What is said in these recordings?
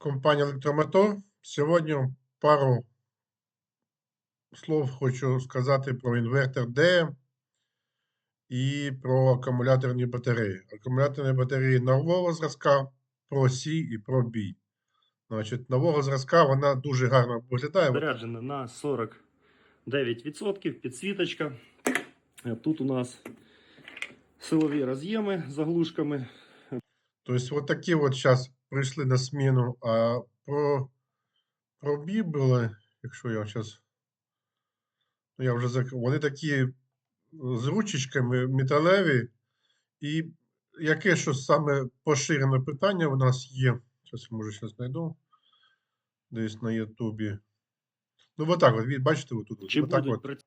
компанія Електромотор. Сьогодні пару слов хочу сказати про інвертор D і про акумуляторні батареї. Акумуляторні батареї нового зразка Pro C і Pro B. Значить, нового зразка вона дуже гарно виглядає. Заряджена на 49%, підсвіточка. Тут у нас силові роз'єми з заглушками. Тобто, от такі от зараз прийшли на зміну, а про, про B якщо я зараз. Ну, я вже зак... Вони такі е, з ручечками металеві. І яке що саме поширене питання у нас є. Зараз я може зараз знайду. Десь на Ютубі. Ну, отак, от, бачите, отут. Чи отак будуть от.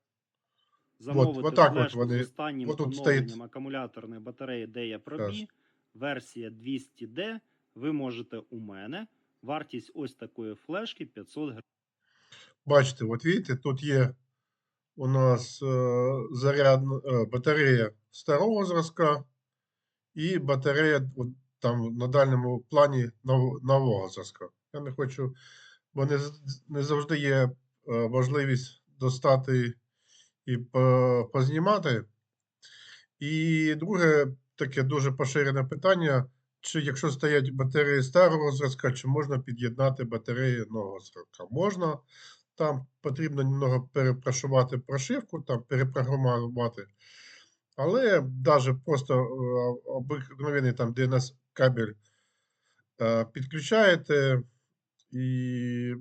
замовити отак от вони- з останнім отут оновленням стоїть. акумуляторної батареї DEA Pro. B, версія 200D. Ви можете у мене. Вартість ось такої флешки 500 гривень. Бачите, от видите, тут є у нас е, зарядна е, батарея старого зразка і батарея там на дальньому плані нов- нового зразка. Я не хочу, бо не, не завжди є е, можливість достати і по- познімати. І друге таке дуже поширене питання. Чи якщо стоять батареї старого зразка, чи можна під'єднати батареї нового зразка? Можна, там потрібно немного перепрошувати прошивку, там перепрограмувати. Але навіть просто е, обикновений там DNS кабель е, підключаєте і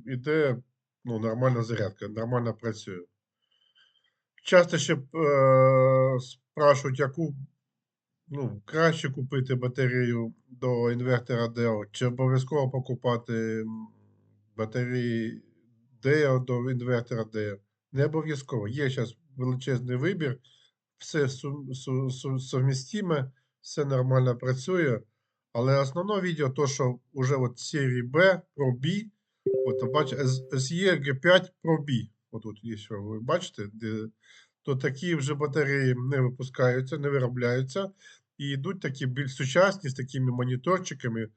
йде ну, нормальна зарядка, нормально працює. Часто ще е, спрашують, яку ну, краще купити батарею до інвертора DEO, чи обов'язково покупати батареї DEO до інвертора DEO. Не обов'язково. Є зараз величезний вибір, все сумістиме, все нормально працює. Але основне відео, то, що вже от серії B Pro B, от бачите, SE G5 Pro B. Отут є, що ви бачите, де, то такі вже батареї не випускаються, не виробляються. І йдуть такі більш сучасні з такими моніторчиками.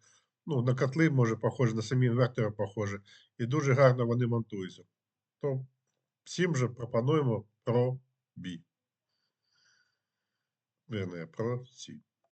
Ну, на котли, може, похоже, на самі інвертори похоже. І дуже гарно вони монтуються. То всім же пропонуємо про B. Верне, про C.